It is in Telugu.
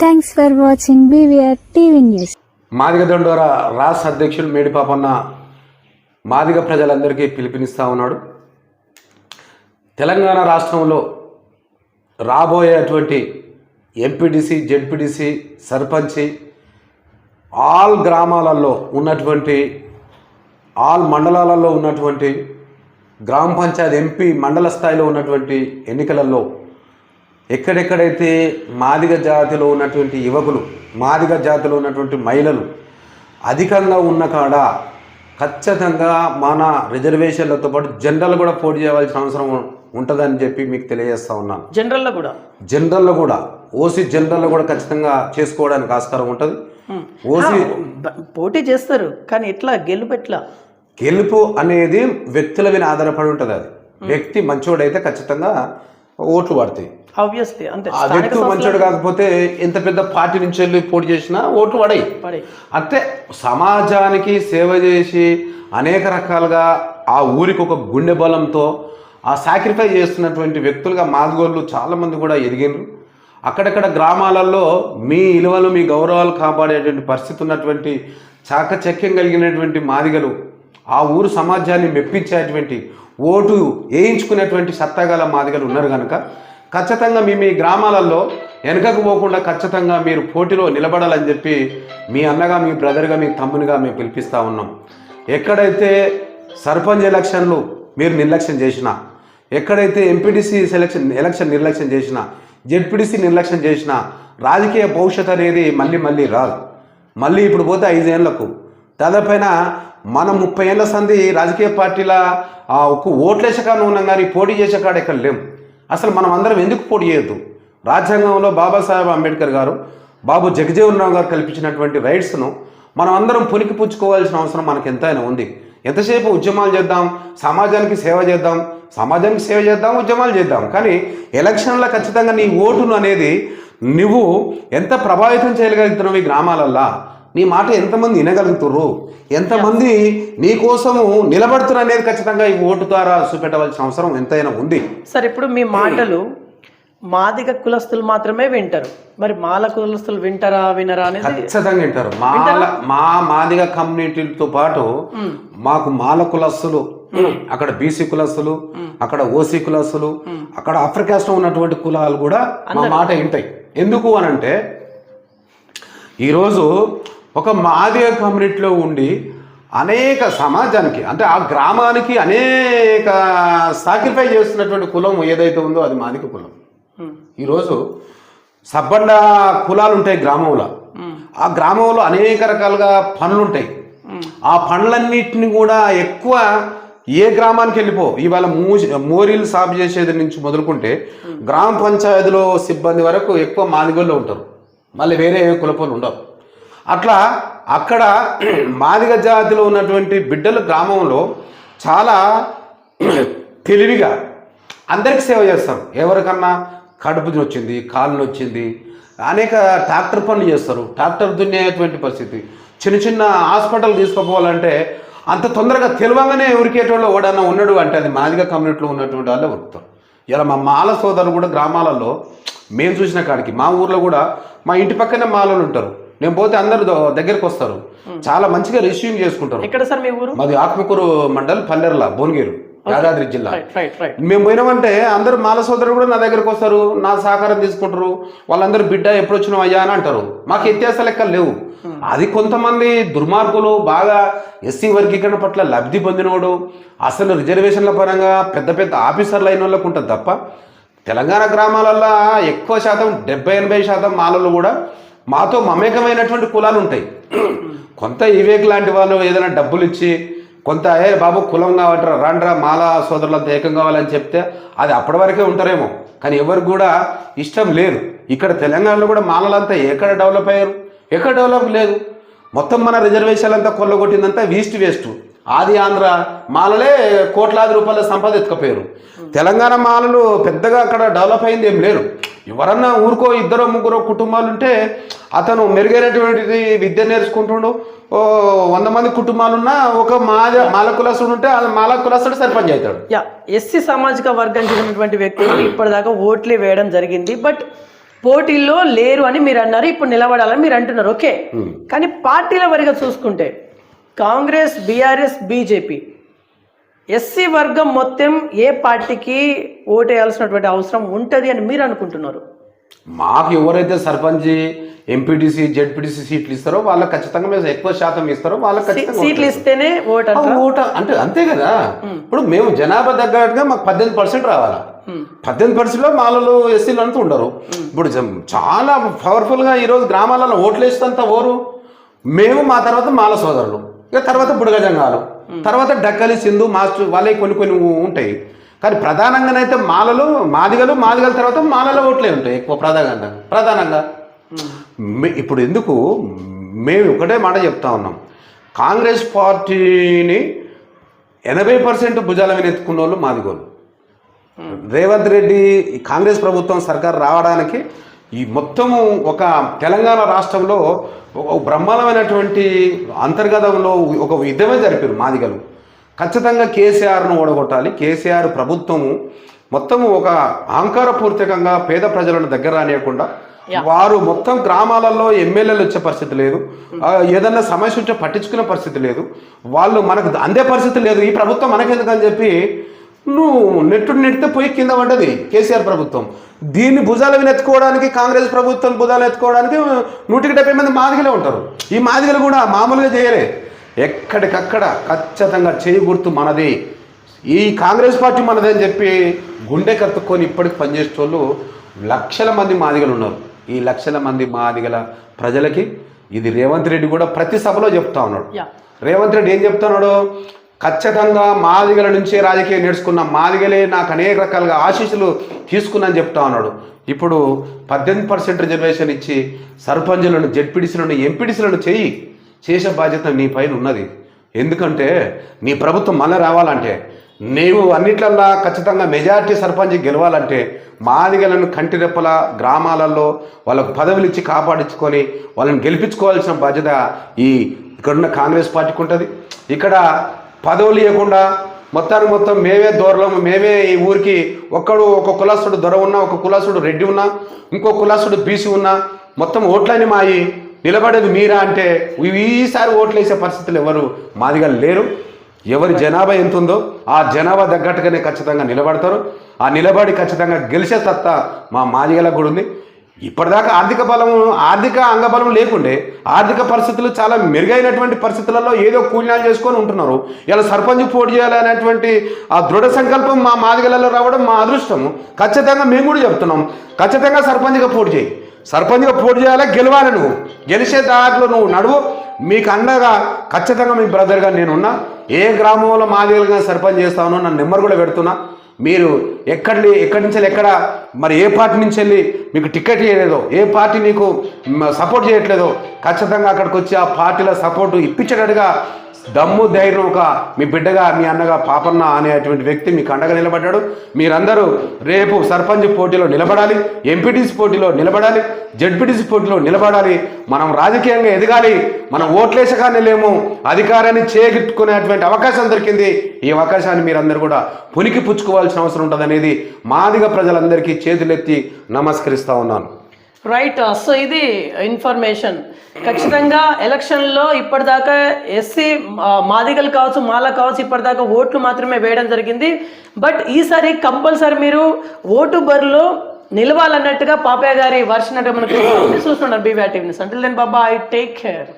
Thanks for watching BVR TV news Madiga Dandora రాష్ట్ర అధ్యక్షుడు మేడిపాపన్న మాదిగ ప్రజలందరికీ పిలుపునిస్తూ ఉన్నాడు. తెలంగాణ రాష్ట్రంలో రాబోయేటువంటి ఎంపీటీసీ జెడ్పీటీసీ సర్పంచి ఆల్ గ్రామాలలో ఉన్నటువంటి ఆల్ మండలాలలో ఉన్నటువంటి గ్రామ పంచాయతీ ఎంపీ మండల స్థాయిలో ఉన్నటువంటి ఎన్నికలలో ఎక్కడెక్కడైతే మాదిగ జాతిలో ఉన్నటువంటి యువకులు మాదిగ జాతిలో ఉన్నటువంటి మహిళలు అధికంగా ఉన్న కాడ ఖచ్చితంగా మన రిజర్వేషన్లతో పాటు జనరల్ కూడా పోటీ చేయవలసిన అవసరం ఉంటుందని చెప్పి మీకు తెలియజేస్తా ఉన్నాను. జనరల్లో కూడా? జనరల్లో కూడా. ఓసీ జనరల్లో కూడా ఖచ్చితంగా చేసుకోవడానికి ఆస్కారం ఉంటుంది. ఓసీ పోటీ చేస్తారు కానీ ఎట్లా? గెలుపు ఎట్లా? గెలుపు అనేది వ్యక్తుల మీద ఆధారపడి ఉంటుంది అది. వ్యక్తి మంచోడైతే ఖచ్చితంగా ఓట్లు పడతాయి. ఆబ్వియస్లీ అంతే ఆ వ్యక్తి మంచోడు కాకపోతే ఎంత పెద్ద పార్టీ నుంచి వెళ్ళి పోటీ చేసినా ఓట్లు పడాయి. పడే అంటే సమాజానికి సేవ చేసి అనేక రకాలుగా ఆ ఊరికి ఒక గుండె బలంతో ఆ సాక్రిఫై చేస్తున్నటువంటి వ్యక్తులుగా మాదిగోళ్ళు చాలామంది కూడా ఎదిగినారు. అక్కడక్కడ గ్రామాలలో మీ విలువలు మీ గౌరవాలు కాపాడేటువంటి పరిస్థితి ఉన్నటువంటి చాకచక్యం కలిగినటువంటి మాదిగలు ఆ ఊరు సమాజాన్ని మెప్పించేటువంటి ఓటు వేయించుకునేటువంటి సత్తాగల మాదిగలు ఉన్నారు కనుక ఖచ్చితంగా మీ మీ గ్రామాలలో వెనకకు పోకుండా ఖచ్చితంగా మీరు పోటీలో నిలబడాలని చెప్పి మీ అన్నగా మీ బ్రదర్గా మీ తమ్మునిగా మేము పిలిపిస్తూ ఉన్నాం. ఎక్కడైతే సర్పంచ్ ఎలక్షన్లు మీరు నిర్లక్ష్యం చేసినా ఎక్కడైతే ఎంపీటీసీ సెలక్షన్ ఎలక్షన్ నిర్లక్ష్యం చేసినా జెడ్పీటీసీ నిర్లక్ష్యం చేసినా రాజకీయ భవిష్యత్ అనేది మళ్ళీ మళ్ళీ రాదు. మళ్ళీ ఇప్పుడు పోతే ఐదేళ్ళకు. దాదాపైన మనం ముప్పై ఏళ్ళ సంది రాజకీయ పార్టీల ఆ, ఒక్క ఓట్లేసే కాడ ఉన్నాం కానీ పోటీ చేసే కాడ ఎక్కడ లేము అసలు మనం అందరం ఎందుకు పోటీ చేయొద్దు? రాజ్యాంగంలో బాబాసాహెబ్ అంబేద్కర్ గారు బాబు జగజీవన్ రావు గారు కల్పించినటువంటి రైట్స్ను మనం అందరం పునికి పుచ్చుకోవాల్సిన అవసరం మనకు ఎంతైనా ఉంది. ఎంతసేపు ఉద్యమాలు చేద్దాం? సమాజానికి సేవ చేద్దాం? సమాజానికి సేవ చేద్దాం? ఉద్యమాలు చేద్దాం? కానీ ఎలక్షన్లో ఖచ్చితంగా నీ ఓటును అనేది నువ్వు ఎంత ప్రభావితం చేయగలుగుతున్నావు ఈ గ్రామాలల్లో? నీ మాట ఎంతమంది వినగలుగుతుర్రు? ఎంతమంది నీ కోసము నిలబడుతున్నారు అనేది ఖచ్చితంగా ఈ ఓటు ద్వారా చూపెట్టవలసిన అవసరం ఎంతైనా ఉంది. సార్ ఇప్పుడు మీ మాటలు మాదిగ కులస్తులు మాత్రమే వింటారు. మరి మాల కులస్తులు వింటారా వినరా అనేది ఖచ్చితంగా వింటారు. మాల మా మాదిగ కమ్యూనిటీలతో పాటు మాకు మాల కులస్తులు అక్కడ బీసీ కులస్తులు అక్కడ ఓసీ కులస్తులు అక్కడ ఆఫ్రికాస్లో ఉన్నటువంటి కులాలు కూడా మా మాట వింటాయి. ఎందుకు అనంటే ఈరోజు ఒక మాదిగ కమ్యూనిటీలో ఉండి అనేక సమాజానికి అంటే ఆ గ్రామానికి అనేక సాక్రిఫై చేస్తున్నటువంటి కులం ఏదైతే ఉందో అది మాదిగ కులం. ఈరోజు సబ్బండ కులాలు ఉంటాయి గ్రామంలో. ఆ గ్రామంలో అనేక రకాలుగా పనులు ఉంటాయి. ఆ పనులన్నిటిని కూడా ఎక్కువ ఏ గ్రామానికి వెళ్ళిపో ఇవాళ మూ మోరీలు సాగు చేసేది నుంచి మొదలుకుంటే గ్రామ పంచాయతీలో సిబ్బంది వరకు ఎక్కువ మాదిగోళ్ళు ఉంటారు. మళ్ళీ వేరే కులపోలు ఉండవు. అట్లా అక్కడ మాదిగ జాతిలో ఉన్నటువంటి బిడ్డలు గ్రామంలో చాలా తెలివిగా అందరికి సేవ చేస్తారు. ఎవరికన్నా కడుపు వచ్చింది కాలు వచ్చింది అనేక ట్రాక్టర్ పనులు చేస్తారు. ట్రాక్టర్ దున్నేటువంటి పరిస్థితి. చిన్న చిన్న హాస్పిటల్ తీసుకుపోవాలంటే అంత తొందరగా తెలివంగానే ఉరికేటోళ్ళు ఎవడన్నా ఉన్నాడు అంటే అది మాదిగ కమ్యూనిటీలో ఉన్నటువంటి వాళ్ళే ఉరుకుతారు. ఇలా మా మాల సోదరులు కూడా గ్రామాలలో మేము చూసిన కాడికి మా ఊర్లో కూడా మా ఇంటి పక్కనే మాలలు ఉంటారు. నేను పోతే అందరు దగ్గరికి వస్తారు. చాలా మంచిగా రిసీవింగ్ చేసుకుంటారు. ఎక్కడ సార్ మీ ఊరు? మాది ఆత్మకూరు మండల్ పల్లెర్ల భువనగిరి యాదాద్రి జిల్లా. మేము పోయినామంటే అందరు మాల సోదరులు కూడా నా దగ్గరకు వస్తారు. నా సహకారం తీసుకుంటారు. వాళ్ళందరూ బిడ్డ ఎప్పుడు వచ్చినావు అయ్యా అని అంటారు. మాకు వ్యత్యాస లెక్కలు లేవు. అది కొంతమంది దుర్మార్గులు బాగా ఎస్సీ వర్గీకరణ పట్ల లబ్ధి పొందినోడు అసలు రిజర్వేషన్ల పరంగా పెద్ద పెద్ద ఆఫీసర్లు అయిన వాళ్ళకు ఉంటుంది తప్ప తెలంగాణ గ్రామాలల్లో ఎక్కువ శాతం డెబ్బై ఎనభై శాతం మాలలు కూడా మాతో మమేకమైనటువంటి కులాలు ఉంటాయి కొంత వివేక్ లాంటి వాళ్ళు ఏదైనా డబ్బులు ఇచ్చి కొంత ఏ బాబు కులం కావట్రా రాండ్రా మాల సోదరులంతా ఏకం కావాలని చెప్తే అది అప్పటి వరకే ఉంటారేమో. కానీ ఎవరికి కూడా ఇష్టం లేదు. ఇక్కడ తెలంగాణలో కూడా మాలలంతా ఎక్కడ డెవలప్ అయ్యారు? ఎక్కడ డెవలప్ లేదు. మొత్తం మన రిజర్వేషన్ అంతా కొల్లగొట్టిందంతా వేస్ట్ వేస్ట్. ఆది ఆంధ్ర మాలలే కోట్లాది రూపాయల సంపద ఎత్తుకపోయారు తెలంగాణ మాలలు పెద్దగా అక్కడ డెవలప్ అయింది ఏం లేరు ఎవరన్నా ఊరుకో ఇద్దరు ముగ్గురు కుటుంబాలు ఉంటే అతను మెరుగైనటువంటిది విద్య నేర్చుకుంటుండు. ఓ వంద మంది కుటుంబాలున్నా ఒక మాల మాల కులస్తుడు ఉంటే ఆ మాల కులస్తుడు సర్పంచ్ అవుతాడు. యా ఎస్సీ సామాజిక వర్గం చెందినటువంటి వ్యక్తులు ఇప్పటిదాకా ఓట్లే వేయడం జరిగింది. బట్ పోటీల్లో లేరు అని మీరు అన్నారు ఇప్పుడు నిలబడాలని మీరు అంటున్నారు. ఓకే. కానీ పార్టీల వరిగా చూసుకుంటే కాంగ్రెస్ బీఆర్ఎస్ బీజేపీ. ఎస్సీ వర్గం మొత్తం ఏ పార్టీకి ఓటేయాల్సినటువంటి అవసరం ఉంటుంది అని మీరు అనుకుంటున్నారు? మాకు ఎవరైతే సర్పంచ్ ఎంపీటీసీ జెడ్పీటీసీ సీట్లు ఇస్తారో వాళ్ళకి ఖచ్చితంగా మేము ఎక్కువ శాతం ఇస్తారో వాళ్ళకి సీట్లు ఇస్తేనే ఓట్? ఓట అంటే అంతే కదా? ఇప్పుడు మేము జనాభా తగ్గట్టుగా మాకు పద్దెనిమిది పర్సెంట్ రావాలా? పద్దెనిమిది పర్సెంట్లో మాలలు ఎస్సీలు అంతా ఉండరు. ఇప్పుడు చాలా పవర్ఫుల్గా ఈరోజు గ్రామాలలో ఓట్లు వేసేంత ఓరు. మేము మా తర్వాత మాల సోదరులు. ఇక తర్వాత బుడగజంగాలు. తర్వాత డక్కలి సింధు మాస్టర్ వాళ్ళే కొన్ని కొన్ని ఉంటాయి. కానీ ప్రధానంగానైతే మాలలు మాదిగలు మాదిగల తర్వాత మాలల ఓట్లే ఉంటాయి ఎక్కువ ప్రధానంగా. ప్రధానంగా. ఇప్పుడు ఎందుకు? మేము ఒకటే మాట చెప్తా ఉన్నాం. కాంగ్రెస్ పార్టీని ఎనభై పర్సెంట్ భుజాల మీద ఎత్తుకున్న వాళ్ళు మాదిగోళ్ళు రేవంత్ రెడ్డి కాంగ్రెస్ ప్రభుత్వం సర్కార్ రావడానికి ఈ మొత్తము ఒక తెలంగాణ రాష్ట్రంలో ఒక బ్రహ్మాండమైనటువంటి అంతర్గతంలో ఒక యుద్ధమే జరిపారు మాదిగలు. ఖచ్చితంగా కేసీఆర్ను ఓడగొట్టాలి. కేసీఆర్ ప్రభుత్వము మొత్తము ఒక అహంకారపూర్తికంగా పేద ప్రజలను దగ్గర రానియకుండా వారు మొత్తం గ్రామాలలో ఎమ్మెల్యేలు వచ్చే పరిస్థితి లేదు. ఏదన్నా సమస్య ఉంటే పట్టించుకునే పరిస్థితి లేదు. వాళ్ళు మనకు అందే పరిస్థితి లేదు. ఈ ప్రభుత్వం మనకెందుకని చెప్పి నువ్వు నెట్టు నెట్టితే పోయి కింద పడ్డది కేసీఆర్ ప్రభుత్వం. దీన్ని భుజాల ఎత్తుకోవడానికి కాంగ్రెస్ ప్రభుత్వం భుజాలు ఎత్తుకోవడానికి నూటికి డెబ్బై మంది మాదిగలే ఉంటారు. ఈ మాదిగలు కూడా మామూలుగా చేయలే. ఎక్కడికక్కడ ఖచ్చితంగా చేయి గుర్తు మనది. ఈ కాంగ్రెస్ పార్టీ మనది అని చెప్పి గుండె కత్తుకొని ఇప్పటికి పనిచేసేటోళ్ళు లక్షల మంది మాదిగలు ఉన్నారు. ఈ లక్షల మంది మాదిగల ప్రజలకి ఇది రేవంత్ రెడ్డి కూడా ప్రతి సభలో చెప్తా ఉన్నాడు. రేవంత్ రెడ్డి ఏం చెప్తున్నాడు ఖచ్చితంగా మాదిగల నుంచే రాజకీయం నేర్చుకున్న మాదిగలే నాకు అనేక రకాలుగా ఆశీస్సులు తీసుకున్నాను చెప్తా ఉన్నాడు. ఇప్పుడు పద్దెనిమిది పర్సెంట్ రిజర్వేషన్ ఇచ్చి సర్పంచులను జెడ్పీడీసీలను ఎంపీడీసీలను చేయి. చేసే బాధ్యత నీ పైన ఉన్నది. ఎందుకంటే నీ ప్రభుత్వం మళ్ళీ రావాలంటే నీవు అన్నిట్లల్లా ఖచ్చితంగా మెజారిటీ సర్పంచ్ గెలవాలంటే మాదిగలను కంటిరెప్పల గ్రామాలలో వాళ్ళకు పదవులు ఇచ్చి కాపాడించుకొని వాళ్ళని గెలిపించుకోవాల్సిన బాధ్యత ఈ ఇక్కడున్న కాంగ్రెస్ పార్టీకి ఉంటుంది. ఇక్కడ పదవులు ఇవ్వకుండా మొత్తానికి మొత్తం మేమే దూరం మేమే ఈ ఊరికి ఒక్కడు ఒక కులాసుడు దొర ఉన్నా ఒక కులాసుడు రెడ్డి ఉన్నా ఇంకో కులాసుడు బీసీ ఉన్నా మొత్తం ఓట్లని మాయి నిలబడేది మీరా అంటే ఈసారి ఓట్లు వేసే పరిస్థితులు ఎవరు? మాదిగా లేరు. ఎవరి జనాభా ఎంత ఉందో ఆ జనాభా తగ్గట్టుగానే ఖచ్చితంగా నిలబడతారు. ఆ నిలబడి ఖచ్చితంగా గెలిచే సత్తా మా మాదిగలకు కూడా ఉంది. ఇప్పటిదాకా ఆర్థిక బలం ఆర్థిక అంగబలం లేకుండే ఆర్థిక పరిస్థితులు చాలా మెరుగైనటువంటి పరిస్థితులలో ఏదో కూలినాలు చేసుకొని ఉంటున్నారు. ఇలా సర్పంచ్ పోటీ చేయాలనేటువంటి ఆ దృఢ సంకల్పం మా మాదిగలలో రావడం మా అదృష్టము. ఖచ్చితంగా మేము కూడా చెప్తున్నాం. ఖచ్చితంగా సర్పంచ్గా పోటీ చేయి. సర్పంచ్గా పోటీ చేయాలా? గెలవాలి నువ్వు? గెలిచే దాంట్లో నువ్వు నడువు. మీకు అండగా ఖచ్చితంగా మీ బ్రదర్గా నేనున్నా. ఏ గ్రామంలో మాదిగలుగా సర్పంచ్ చేస్తానో నన్ను నెంబర్ కూడా పెడుతున్నా. మీరు ఎక్కడి ఎక్కడి నుంచి ఎక్కడ మరి ఏ పార్టీ నుంచి వెళ్ళి మీకు టికెట్ ఇవ్వలేదో ఏ పార్టీ మీకు సపోర్ట్ చేయట్లేదో ఖచ్చితంగా అక్కడికి వచ్చి ఆ పార్టీల సపోర్టు ఇప్పించేటట్టుగా దమ్ము ధైర్యం ఒక మీ బిడ్డగా మీ అన్నగా పాపన్న అనేటువంటి వ్యక్తి మీకు అండగా నిలబడ్డాడు. మీరందరూ రేపు సర్పంచ్ పోటీలో నిలబడాలి ఎంపీటీసీ పోటీలో నిలబడాలి జడ్పీటీసీ పోటీలో నిలబడాలి. మనం రాజకీయంగా ఎదగాలి మనం ఓట్లేసగానే లేము అధికారాన్ని చేకట్టుకునేటువంటి అవకాశం దొరికింది. ఈ అవకాశాన్ని మీరందరూ కూడా పునికి పుచ్చుకోవాల్సిన అవసరం ఉంటుంది అనేది మాదిగ ప్రజలందరికీ చేతులెత్తి నమస్కరిస్తూ ఉన్నాను. రైట్ సో uh, ఇది ఇన్ఫర్మేషన్ ఖచ్చితంగా ఎలక్షన్లో ఇప్పటిదాకా ఎస్సీ మాదిగలు కావచ్చు మాల కావచ్చు ఇప్పటిదాకా ఓట్లు మాత్రమే వేయడం జరిగింది. బట్ ఈసారి కంపల్సరీ మీరు ఓటు బరిలో నిలవాలన్నట్టుగా పాపయ్య గారి వర్షన్ అంటే మనకు చూస్తున్నారు బీవీ టీవీ న్యూస్ అంటే దెన్ బాబా ఐ టేక్ కేర్